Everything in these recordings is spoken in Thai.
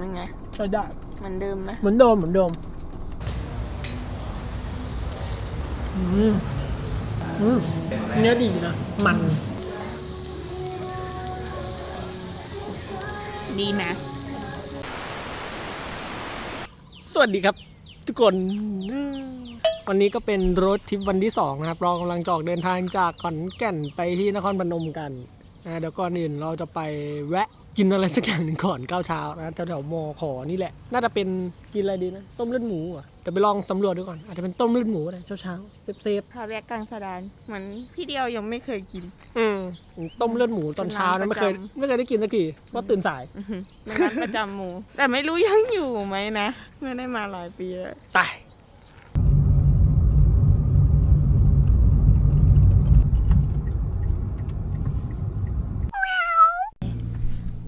มันไงใช้ได้เหมือนเดิมนะเหมือนเดิมเหมือนเดิมอืมอืมเนื้อดีนะ มัน ดีนะสวัสดีครับ ทุกคน วันนี้ก็เป็นรถทริปวันที่สองนะครับ เรากำลังจะออกเดินทางจากขอนแก่นไปที่นครพนมกันนะเดี๋ยวก่อนอื่นเราจะไปแวะ กินอะไรสักอย่างหนึ่งก่อนก้าวเช้านะแถวๆมอขอนี่แหละ น่าจะเป็นกินอะไรดีนะ ต้มเลือดหมูอะเดี๋ยวไปลองสำรวจดูก่อน อาจจะเป็นต้มเลือดหมูอะไรเช้าๆเซฟพาแวกกลางสะดานเหมือนพี่เดียวยังไม่เคยกิน ๆอืมต้มเลือดหมูตอนเช้านะไม่เคยเป็นร้านประจำไม่เคยได้กินสักทีเพราะตื่นสายอื้อหือเป็นร้านประจำหมู แต่ไม่รู้ยังอยู่ไหมนะไม่ได้มาหลายปีแล้ว ตาย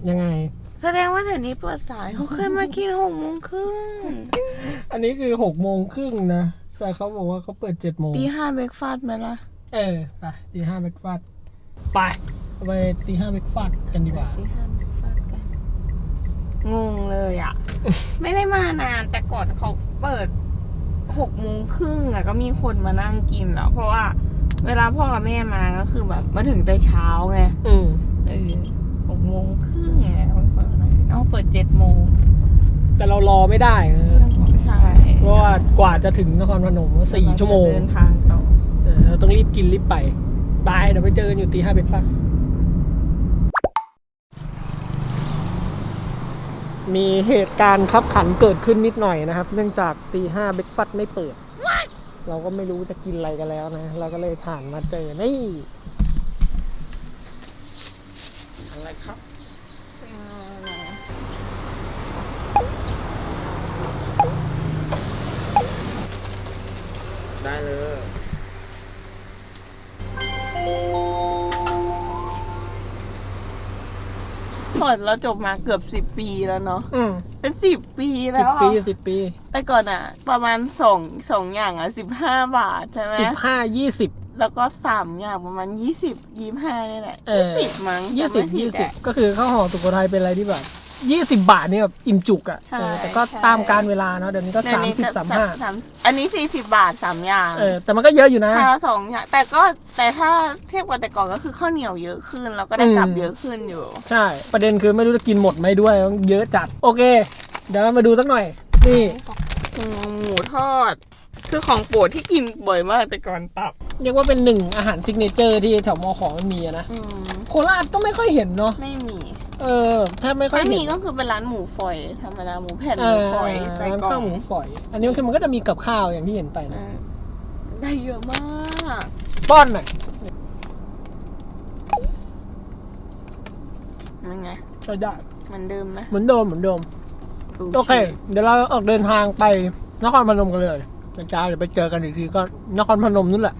ยังไง แสดงว่าเดี๋ยวนี้เปิดสายเขาเคยมากินหกโมงครึ่งอันนี้คือหกโมงครึ่งนะ แต่เขาบอกว่าเขาเปิดเจ็ดโมงตีห้าเบรกฟาสต์ไหมล่ะ เออ ไปตีห้าเบรกฟาสต์ไปเอาไปตีห้าเบรกฟาสต์กันดีกว่า ตีห้าเบรกฟาสต์กัน งงเลยอะ ไม่ได้มานานแต่ก่อนเขาเปิดหกโมงครึ่งอะก็มีคนมานั่งกินแล้ว เพราะว่า เวลาพ่อกับแม่มาก็คือแบบมาถึงแต่เช้าไงอืมเออหกโมงครึ่งไงมัน เปิดอะไรเอาเปิดเจ็ดโมงแต่เรารอไม่ได้นะใช่เพราะว่ากว่าจะถึงนครพนมก็สี่ชั่วโมงเดินทางต่อเออเราต้องรีบกินรีบไปบายเดี๋ยวไปเจอกันอยู่ตีห้าเบรกฟาสต์มีเหตุการณ์ขับขันเกิดขึ้นนิดหน่อยนะครับ เนื่องจากตีห้าเบรกฟาสต์ไม่เปิด เราก็ไม่รู้จะกินอะไรกันแล้วนะ เราก็เลยผ่านมาเจอนี่อะไรครับ ได้เลย ก่อนเราจบมาเกือบสิบปีแล้วเนาะ อืมเป็นสิบปีสิแล้บวปีอะสิบปีแต่ก่อนอะประมาณสองสองอย่างอะสิบห้าบาทใช่ไหม สิบห้ายี่สิบแล้วก็สามอย่างประมาณยี่สิบยี่ห้านี่แหละเอยี่อสิบมั้งยี่สิบจำไม่ผิยี่ดสิบอะก็คือข้าวห่อสุโขทัยเป็นอะไรที่แบบ ยี่สิบบาทเนี่ยแบบอิ่มจุกอะใช่เออแต่ก็ใช่ ตามการเวลาเนาะเดี๋ยวนี้ก็เดี๋ยสาวมนี้สิบก็สามห้าสามอันนี้สี่สิบบาทสามอย่างเออแต่มันก็เยอะอยู่นะถ้าสองอย่างแต่ก็แต่ถ้าเทียบกับแต่ก่อนก็คือข้าวเหนียวเยอะขึ้น แล้วก็ได้กลับอืม เยอะขึ้นอยู่ ใช่ ประเด็นคือไม่รู้จะกินหมดไหมด้วยมันเยอะจัด โอเค เดี๋ยวมาดูสักหน่อย นี่อืมหมูทอด คือของโปรดที่กินบ่อยมากแต่ก่อนตับ เรียกว่าเป็นหนึ่งอาหารซิกเนเจอร์ที่แถวมอขอมันมีอะนะ อืม โคราชก็ไม่ค่อยเห็นเนาะไม่มี เออแทบไม่ค่อยไม่เห็มีนก็คือเป็นร้านหมูฝอยธรรมดาหมูแผ่นหเอมูอฝอยใส่ร้านกล่อข้าวงหมูฝอย อันนี้คือมันก็จะมีกับข้าวอย่างที่เห็นไปเอนะอได้เยอะมาก ป้อนหน่อยมันไงใช้ได้เหมือนเดิมนะเหมือนเดิมเหมือนเดิมดูโอเคสิเดี๋ยวเราออกเดินทางไปนครพนมกันเลยนะจ๊ะเดี๋ยวไปเจอกันอีกทีก็นครพนมนั่นแหละ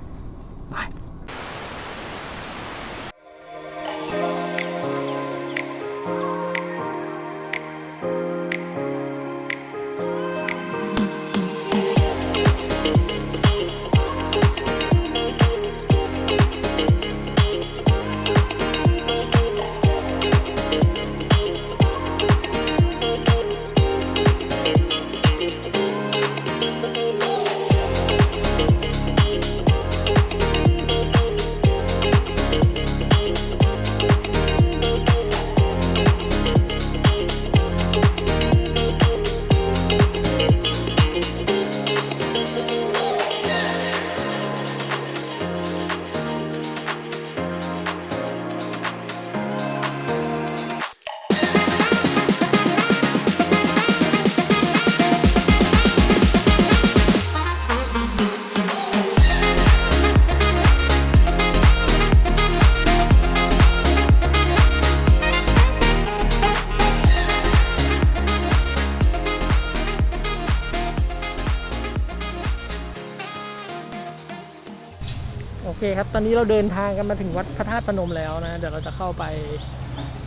โอเคครับ ตอนนี้เราเดินทางกันมาถึงวัดพระธาตุพนมแล้วนะ เดี๋ยวเราจะเข้าไป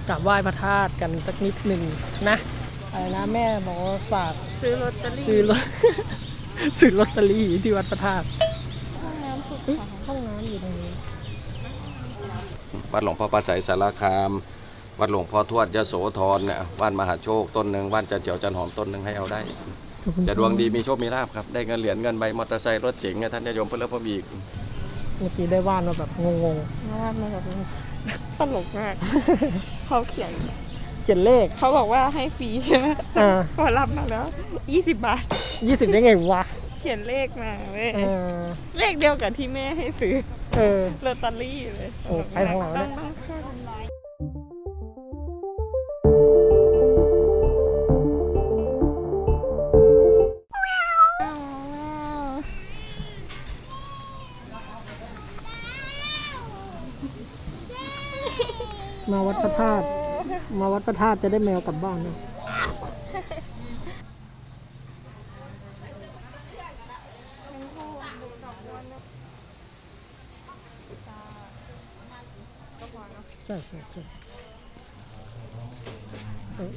กราบไหว้พระธาตุกันสักนิดหนึ่งนะอะไรนะแม่บอกว่าฝากซื้อลอตเตอรี่ซื้อรถซื้อลอตเตอรี่ที่วัดพระธาตุห้องน้ำสุดเฮ้ยห้องน้ำอยู่ตรงนี้ วัดหลวงพ่อประสัยสารคาม วัดหลวงพ่อทวดยโสธรเนี่ยว่านมหาโชคต้นหนึ่งว่านจันเจียวจันหอมต้นหนึ่งให้เอาได้ จะดวงดีมีโชคมีลาภครับ ได้เงินเหรียญเงินใบมอเตอร์ไซค์รถเจ๋งไงท่านญาติโยมเพื่อนเลิฟพมอีก เมื่อกี้ได้ว่านมาแบบงงเพราะว่ามันแบบตลกมาก เขาเขียน ๆ เขียนเลข เขาบอกว่าให้ฟรีใช่ไหมอ่า พอรับมาแล้วยี่สิบบาทยี่สิบได้ไงวะเขียนเลขมาเว้ย เออเลขเดียวกับที่แม่ให้ซื้อเออ ลอตเตอรี่เลยโอ้ไปทางหลังแล้วต้เนี่อยงมาแพระธาตุมาวัดพระธาตุจะได้แมวกลับบ้านนะใช่ใช่ใช่เอ้ย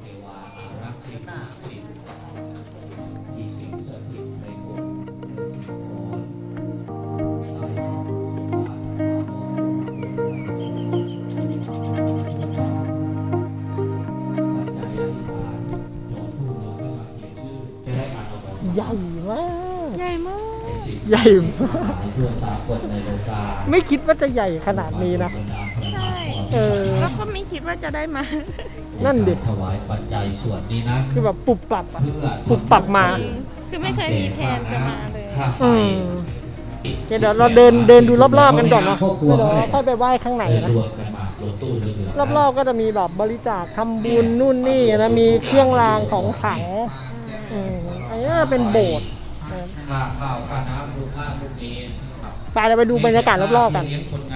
เทวาอารักษ์ ในสิ่งใหญ่มากหลายทั่วสากลในโลกาไม่คิดว่าจะใหญ่ขนาดนี้นะ ใช่เออ แล้วก็ไม่คิดว่าจะได้มา นั่นดิ ถวายปัจจัยส่วนนี้นั้นคือแบบปุบปรับอะ เพื่อปุบปรับมา คือไม่เคยมีแผนจะมาเลย ค่าไฟอืมเดี๋ยวเราเดินเดินดูรอบๆกันก่อนเนาะแล้วเดี๋ยวเราค่อยไปไหว้ข้างในนะ รวมกันมารถตู้เหลืองๆรอบๆก็จะมีแบบบริจาคทำบุญนู่นนี่นะมีเครื่องรางของขลังอืมอันนี้น่าจะเป็นโบสถ์นะ ครับค่าข้าวค่าน้ำลูกค้าลูกนี้ครับไปเราไปดูบรรยากาศรอบๆกัน เลี้ยงคนงาน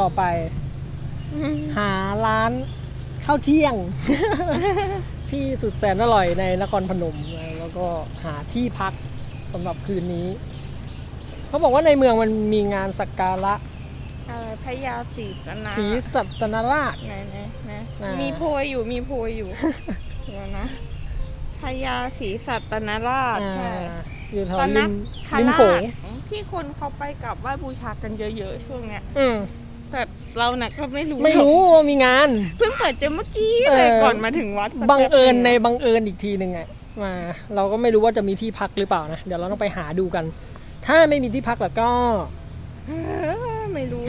ต่อไป หาร้านข้าวเที่ยง ที่สุดแสนอร่อยในนครพนมนะแล้วก็หาที่พักสำหรับคืนนี้ เขาบอกว่าในเมืองมันมีงานสักการะอะไรพญาศรีสนาศรีสัตนราชไหนไหนไหนอ่ามีมีโพยอยู่มีโพยอยู่เดี๋ยวนะพญาศรีสัตนราชอ่าใช่อยู่แถวตอนรินักมคริมราโขชงที่คนเขาไปกลับไหว้บูชากันเยอะๆช่วงเนี้ย อืม แต่เราน่ะก็ไม่รู้ไม่รู้ว่ามีงาน เพิ่งเปิดเจอเมื่อกี้เลยเออ ก่อนมาถึงวัดบังเอิญในแป๊บบังเอิญอีกทีหนึ่งไงมา เราก็ไม่รู้ว่าจะมีที่พักหรือเปล่านะ เดี๋ยวเราต้องไปหาดูกัน ถ้าไม่มีที่พักแล้วก็ เออไม่รู้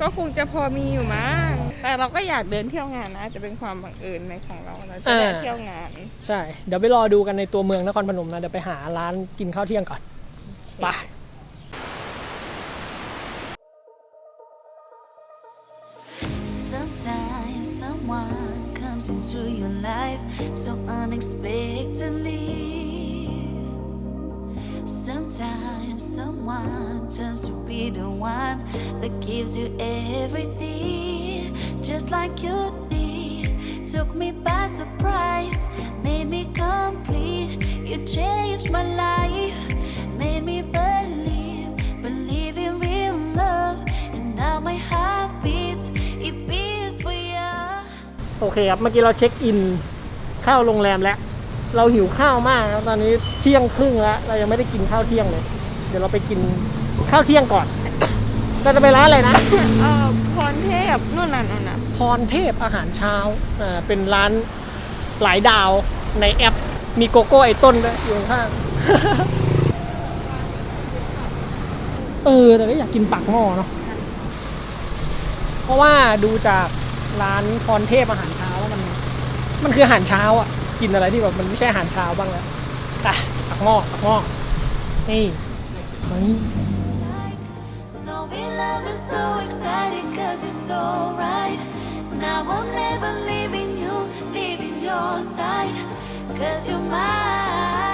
ก็คงจะพอมีอยู่มั้งแต่เราก็อยากเดินเที่ยวงานนะ จะเป็นความบังเอิญในของเราเราจะได้อ่าเที่ยวงาน ใช่ เดี๋ยวไปรอดูกันในตัวเมืองนครพนมนะ เดี๋ยวไปหาร้านกินข้าวเที่ยงก่อนไป someone comes into your life so unexpectedly. Sometimes someone turns to be the one that gives you everything, just like you did. Took me by surprise, made me complete. You changed my life, โอเคครับ เมื่อกี้เราเช็คอินเข้าโรงแรมแล้ว เราหิวข้าวมากครับตอนนี้เที่ยงครึ่งแล้ว เรายังไม่ได้กินข้าวเที่ยงเลย เดี๋ยวเราไปกินข้าวเที่ยงก่อนก็จะไปร้านอะไรนะเออพรเทพนู่นน่ะนู่นน่ะพรเทพอาหารเช้าอ่าเป็นร้านหลายดาวในแอป มีโกโก้ไอต้นด้วยอยู่ข้างๆเออแต่ก็อยากกินปักหม้อเนาะเพราะว่าดูจาก ร้านพรเทพอาหารเช้าแล้วมัน มันคืออาหารเช้าอะ กินอะไรที่แบบมันไม่ใช่อาหารเช้าบ้างแล้วอะตักหม้อตักหม้อนี่นี่ So in love and so excited cause you're so right. Now I'm never leaving you, leaving your side. Cause you're mine.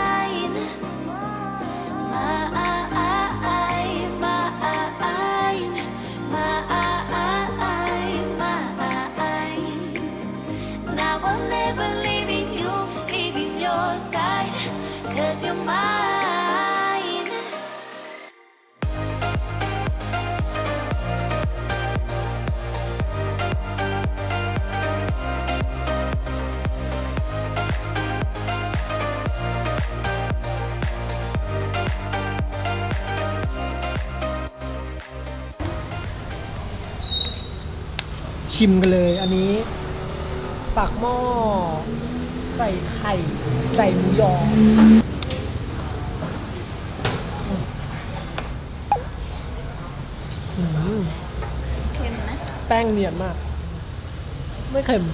ชิมกันเลย อันนี้ปากหม้อ ใส่ไข่ ใส่หมูยออืมเค็มไหมแป้งเนียนมาก ไม่เค็ม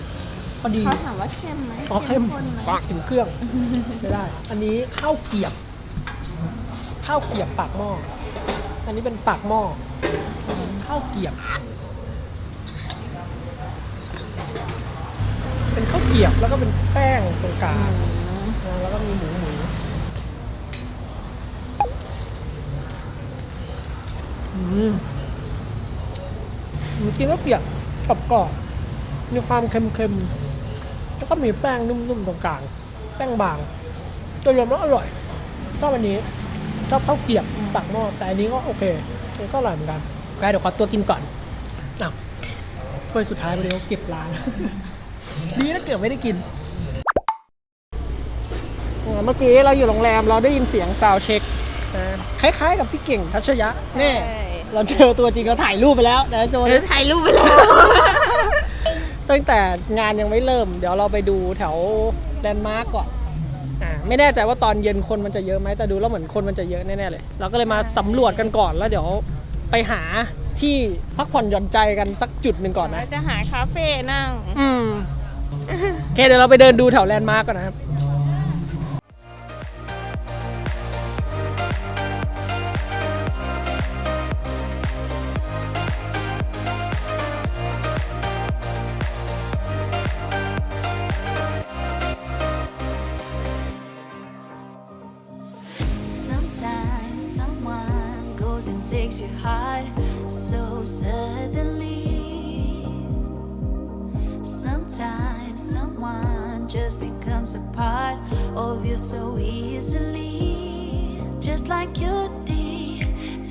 พอดีเขาถามว่าเค็มไหมอ๋อเค็มข้นไหมถึงเครื่องไม่ได้ อันนี้ข้าวเกรียบ ข้าวเกรียบปากหม้อ อันนี้เป็นปากหม้อ ข้าวเกรียบ เป็นข้าวเกรียบแล้วก็เป็นแป้งตรงกลางอ่าแล้วก็มีหมูหมูอืมอืมกินข้าวเกรียบกรอบกรอบๆมีความเค็มๆ แล้วก็มีแป้งนุ่มๆตรงกลาง แป้งบางโดยรวมแล้วอร่อยชอบอันนี้ชอบข้าวเกรียบปากหม้อแต่อันนี้ก็โอเคอันนี้ก็อร่อยเหมือนกันไปเดี๋ยวขอตัวกินก่อนอ้าวถ้วยสุดท้ายไปเดี๋ยวเก็บร้าน ดีนะเกือบไม่ได้กิน เมื่อกี้เราอยู่โรงแรมเราได้ยินเสียงซาวด์เช็คนะคล้ายๆกับพี่เก่งทัชยะแน่ใช่ เราเจอตัวจริงเราถ่ายรูปไปแล้วนะโจนเดี๋ยวถ่ายรูปไปแล้ว ตั้งแต่งานยังไม่เริ่ม เดี๋ยวเราไปดูแถวแลนด์มาร์กก่อนอ่าไม่แน่ใจว่าตอนเย็นคนมันจะเยอะไหมแต่ดูแล้วเหมือนคนมันจะเยอะแน่ๆเลย เราก็เลยมาสำรวจกันก่อนแล้วเดี๋ยวไปหาที่พักผ่อนหย่อนใจกันสักจุดหนึ่งก่อนนะ เราจะหาคาเฟ่นั่ง อืม โอเคเดี๋ยวเราไปเดินดูแถวแลนด์มาร์กก่อนนะครับ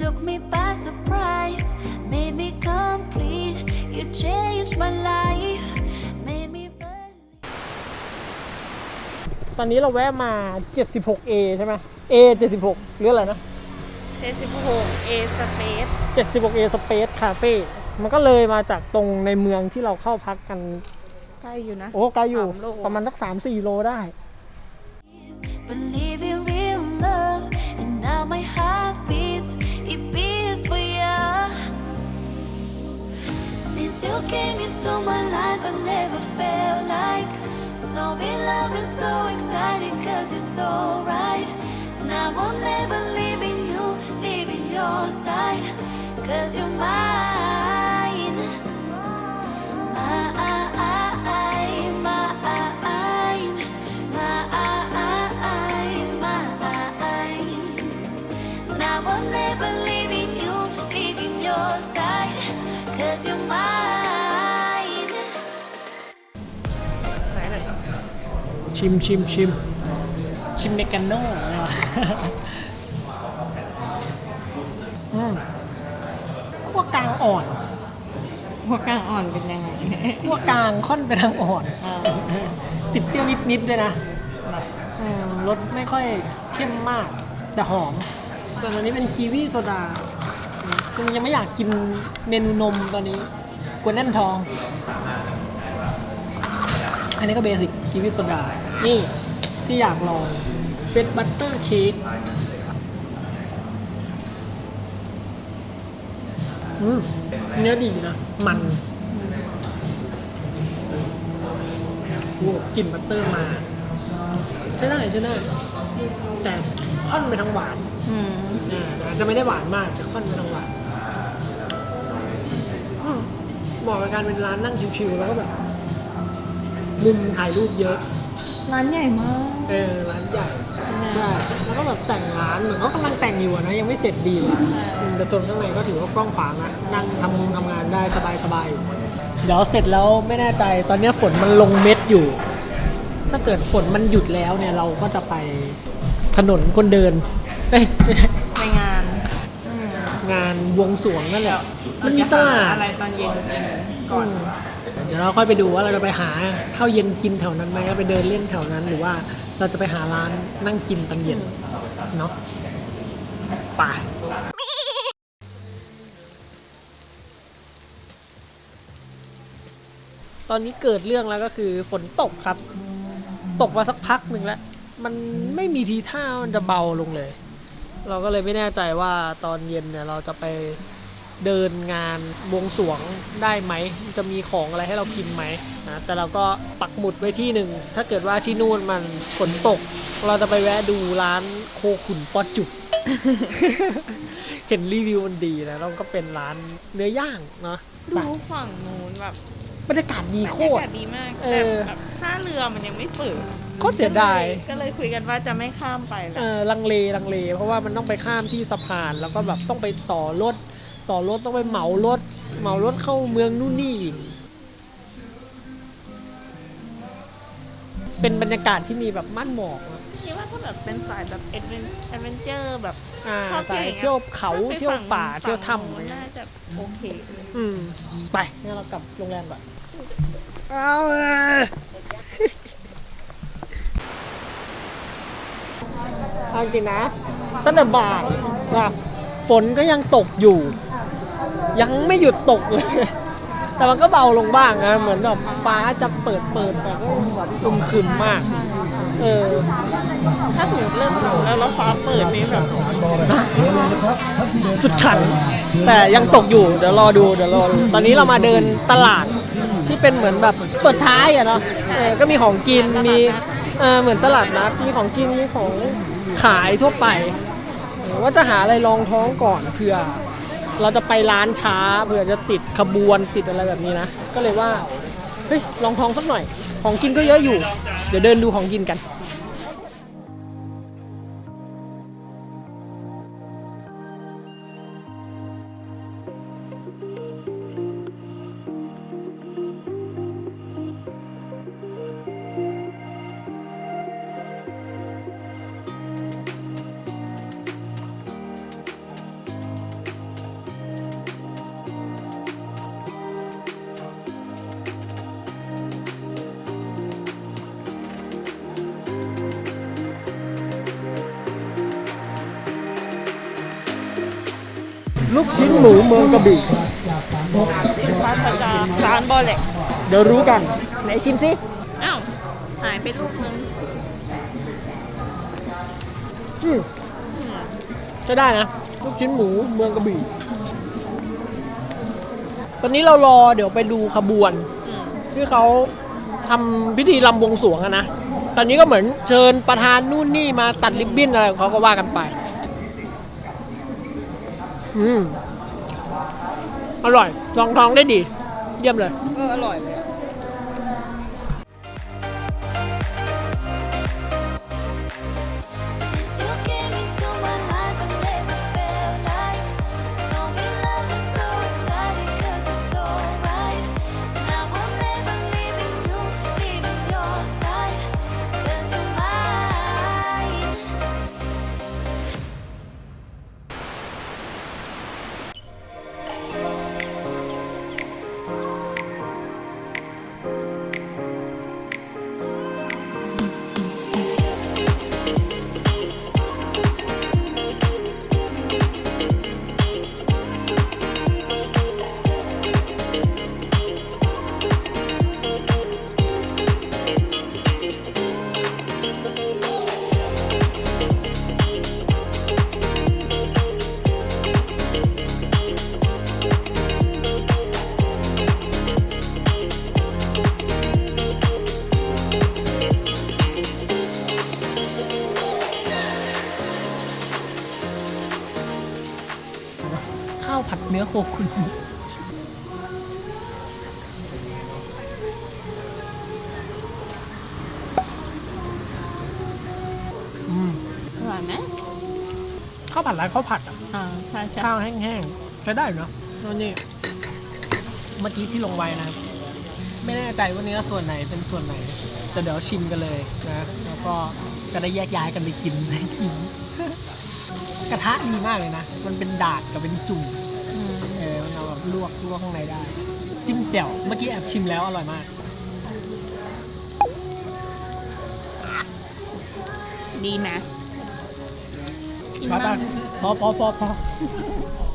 took me by surprise, made me complete. You changed my life, made me believe. ตอนนี้เราแวะมา 76A ใช่ไหม A 76หรืออะไรนะ 76 A Space 76A Space Cafe มันก็เลยมาจากตรงในเมืองที่เราเข้าพักกัน ใกล้อยู่นะ โอ้ไกลอยู่สามโล ประมาณสักสามสี่โลได้ Believe in real love, and now my heart beats, you came into my life, I never felt like so in love and so excited, cause you're so right. Now I'm never leaving you, leaving your side, cause you're mine. ชิมชิมชิมชิมเมกาโน่อะไรวะอืมขั้วกลางอ่อนหัวกลางอ่อนเป็นยังไงขั้วกลางค่อนไปทางอ่อน อ่าติดเปรี้ยวนิดๆด้วยนะอืมรสไม่ค่อยเข้มมาก แต่หอมส่วนอันนี้เป็นกีวีโซดาคุณยังไม่อยากกินเมนูนมตอนนี้กลัวแน่นท้องอั อันนี้ก็เบสิกกีวิโซดา นี่ที่อยากลองเฟรสบัตเตอร์เค้กเนื้อดีนะ มันโอ้กลิ่นบัตเตอร์มา ใช่ได้ใช่ได้ แต่ค่อนไปทางหวานอาจะไม่ได้หวานมากแต่ค่อนไปทางหวานเหมาะกับการเป็นร้านนั่งชิวๆแล้วก็แบบ มุมถ่ายรูปเยอะ ร้านใหญ่มากเออร้านใหญ่ ใช่ แล้วก็แบบแต่งร้านเหมือนเขากำลังแต่งอยู่อะนะยังไม่เสร็จดีอะอืมแต่โซนข้างในก็ถือว่ากว้างขวางนะนั่งทำงานทำงานได้สบายสบายๆอยู่เดี๋ยวเสร็จแล้วไม่แน่ใจตอนนี้ฝนมันลงเม็ดอยู่ ถ้าเกิดฝนมันหยุดแล้วเนี่ยเราก็จะไปถนนคนเดินเอ้ยไม่ใช่ในงานอืม งานบวงสรวงนั่นแหละมันมีตลาดอะไรตอนเย็นกินก่อน เดี๋ยวเราค่อยไปดูว่าเราจะไปหาข้าวเย็นกินแถวนั้นไหมก็ไปเดินเล่นแถวนั้นหรือว่าเราจะไปหาร้านนั่งกินตอนเย็นเนาะไปตอนนี้เกิดเรื่องแล้วก็คือฝนตกครับ ตกมาสักพักหนึ่งแล้ว มันไม่มีทีท่ามันจะเบาลงเลย เราก็เลยไม่แน่ใจว่าตอนเย็นเนี่ยเราจะไปเดินงานบวงสรวงได้ไหม จะมีของอะไรให้เรากินไหมนะแต่เราก็ปักหมุดไว้ที่หนึ่ง ถ้าเกิดว่าที่นู่นมันฝนตก เราจะไปแวะดูร้านโคขุนปอจุก เห็นรีวิวมันดีนะแล้วก็เป็นร้านเนื้อย่างเนาะดูฝั่งนู้นแบบบรรยากาศดีบรโครยาตรกาศดีมากเอแต่อแบบท่าเรือมันยังไม่เปิด โคตรเสียดาย ก็เลยคุยกันว่าจะไม่ข้ามไปแล้เอวอลังเลลังเล เพราะว่ามันต้องไปข้ามที่สะพานแล้วก็แบบต้องไปต่อรถ ต่อรถต้องไปเหมารถ เหมารถเข้าเมืองนู่นนี่อีกเป็นบรรยากาศที่มีแบบม่านหมอกอะคิดว่าถ้าแบบเป็นสายแบบเอ็ดเวนแอดเวนเจอร์แบบอ่าชอบสายอย่างงี้เที่ยวเขาถ้ไปเที่ยวฝั่งป่าฝั่งเที่ยวถ้ำอะไรนู้นเงี้ยน่าจะโอเคอืม ไปงั้นเรากลับโรงแรมก่อนเอาเลย เอาจริงนะ ตั้งแต่บ่ายนะฝนก็ยังตกอยู่ ยังไม่หยุดตกเลย แต่มันก็เบาลงบ้างนะ เหมือนแบบฟ้าจะเปิดเปิดแต่ก็แบบครึมคึมมาก เออ ถ้าถึงเริ่มตกแล้วแล้วฟ้าเปิดนี่แบบ สุดขัน แต่ยังตกอยู่ เดี๋ยวรอดู เดี๋ยวรอดู ตอนนี้เรามาเดินตลาดที่เป็นเหมือนแบบเปิดท้ายอะเนาะ ก็มีของกิน มี เออเหมือนตลาดนัด มีของกิน มีของ ขายทั่วไป ว่าจะหาอะไรรองท้องก่อนเผื่อ เราจะไปร้านช้าเผื่อจะติดขบวนติดอะไรแบบนี้นะ ก็เลยว่าเฮ้ยลองท้องสักหน่อย ของกินก็เยอะอยู่ เดี๋ยวเดินดูของกินกัน ระบี่ฟ้าประจาร้านบอลเล็กเดี๋ยวรู้กันไหนชิมสิอ้าวหายไปลูกนึงอืมจะได้นะ ลูกชิ้นหมูเมืองกระบี่ ตอนนี้เรารอเดี๋ยวไปดูขบวน อืมที่เขาทำพิธีรำบวงสรวงอะนะ ตอนนี้ก็เหมือนเชิญประธานนู่นนี่มาตัดริบบิ้นอะไรของเขาก็ว่ากันไป อืม อร่อยรองท้องได้ดี เยี่ยมเลย เออ อร่อยเลย นื้อโคขุนอืมอร่อยไหมข้าวผัดร้านข้าวผัดอะอ่าใช่ใช่ข้าวแห้งๆใช้ได้อยู่เนอะแล้วนี่เมื่อกี้ที่ลงไว้นะครับ ไม่แน่ใจว่าเนื้อส่วนไหนเป็นส่วนไหนแต่เดี๋ยวชิมกันเลยนะ แล้วก็จะได้แยกย้ายกันไปกินได้กิน กระทะดีมากเลยนะ มันเป็นดาดกับเป็นจุ่มอืม วกลวกข้างในได้ จิ้มแจ่วเมื่อกี้แอบชิมแล้วอร่อยมาก ดีไหมกินมาบ้างพอพอพอพอ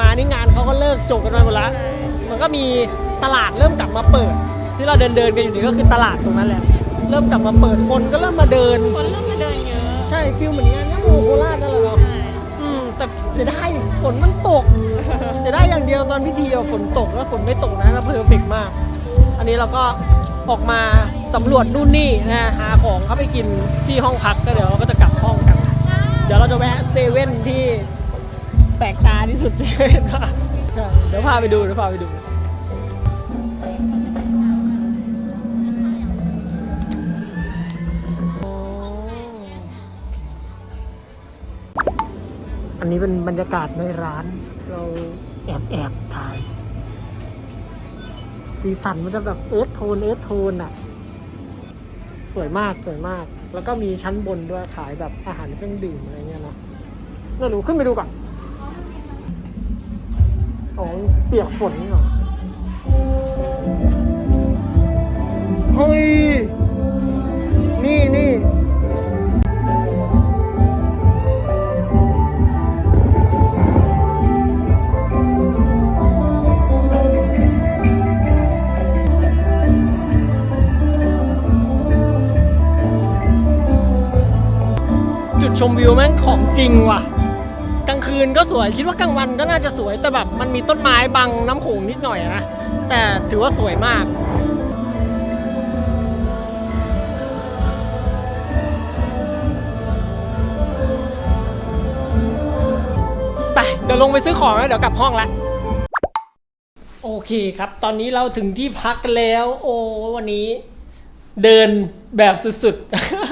มานี่งานเขาก็เลิกจบกันไปหมดละ มันก็มีตลาดเริ่มกลับมาเปิด ที่เราเดินเดินๆกันอยู่นี่ก็คือตลาดตรงนั้นแหละ เริ่มกลับมาเปิดคนก็เริ่มมาเดิน คนเริ่มมาเดินเยอะใช่ฟิลเหมือนงานย่าโมโคราชนั่นแหละเนาะอืมแต่เสียดายฝนมันตก เสียดายอย่างเดียวตอนพิธีอะฝนตกแล้วฝนไม่ตกนะแล้วเพอร์เฟกมาก อันนี้เราก็ออกมาสำรวจนู่นนี่นะหาของเข้าไปกินที่ห้องพักก็เดี๋ยวเราก็จะกลับห้องกัน เดี๋ยวเราจะแวะเซเว่นที่ แปลกตาที่สุดที่เคยเห็นมาเดี๋ยวพาไปดูเดี๋ยวพาไปดูอันนี้เป็นบรรยากาศในร้าน เราแอบแอบถ่าย สีสันมันจะแบบเอิร์ธโทนเอิร์ธโทนอะ สวยมากสวยมาก แล้วก็มีชั้นบนด้วยขายแบบอาหารเครื่องดื่มอะไรเงี้ยเนาะเดี๋ยวหนูขึ้นไปดูก่อน ขอเปียกฝนนี่เหรอเฮ้ย นี่นี่จุดชมวิวแม่งของจริงว่ะ กลางคืนก็สวยคิดว่ากลางวันก็น่าจะสวยแต่แบบมันมีต้นไม้บังน้ำโขงนิดหน่อยนะแต่ถือว่าสวยมากไปเดี๋ยวลงไปซื้อของแล้วเดี๋ยวกลับห้องละโอเคครับ ตอนนี้เราถึงที่พักแล้ว โอ้วันนี้เดินแบบสุดๆ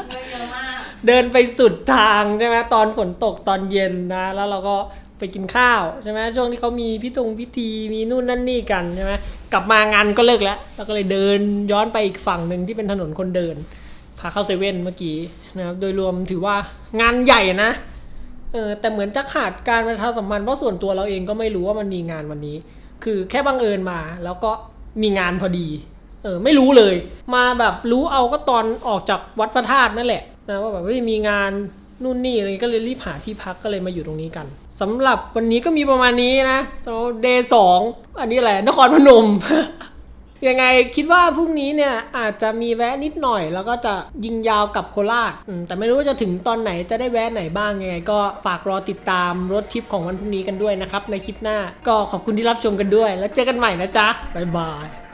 เดินไปสุดทางใช่ไหมตอนฝนตกตอนเย็นนะ แล้วเราก็ไปกินข้าวใช่ไหมช่วงที่เขามีพิธงพิธีมีนู่นนั่นนี่กันใช่ไหมกลับมางานก็เลิกแล้วเราก็เลยเดินย้อนไปอีกฝั่งหนึ่งที่เป็นถนนคนเดินพาเข้าเซเว่นเมื่อกี้นะครับโดยรวมถือว่างานใหญ่นะเออแต่เหมือนจะขาดการประชาสัมพันธ์เพราะส่วนตัวเราเองก็ไม่รู้ว่ามันมีงานวันนี้ คือแค่บังเอิญมา แล้วก็มีงานพอดี เออไม่รู้เลย มาแบบรู้เอาก็ตอนออกจากวัดพระธาตุนั่นแหละ นะว่าแบบเฮ้ยมีงานนู่นนี่อะไรก็เลยรีบหาที่พักก็เลยมาอยู่ตรงนี้กันสำหรับวันนี้ก็มีประมาณนี้นะสำหรับเดย์สองอันนี้แหละนครพนม ยังไงคิดว่าพรุ่งนี้เนี่ยอาจจะมีแวะนิดหน่อย แล้วก็จะยิงยาวกับโคราชแต่ไม่รู้ว่าจะถึงตอนไหนจะได้แวะไหนบ้างยังไง ก็ฝากรอติดตามรถทริปของวันพรุ่งนี้กันด้วยนะครับในคลิปหน้าก็ขอบคุณที่รับชมกันด้วย แล้วเจอกันใหม่นะจ๊ะบ๊ายบาย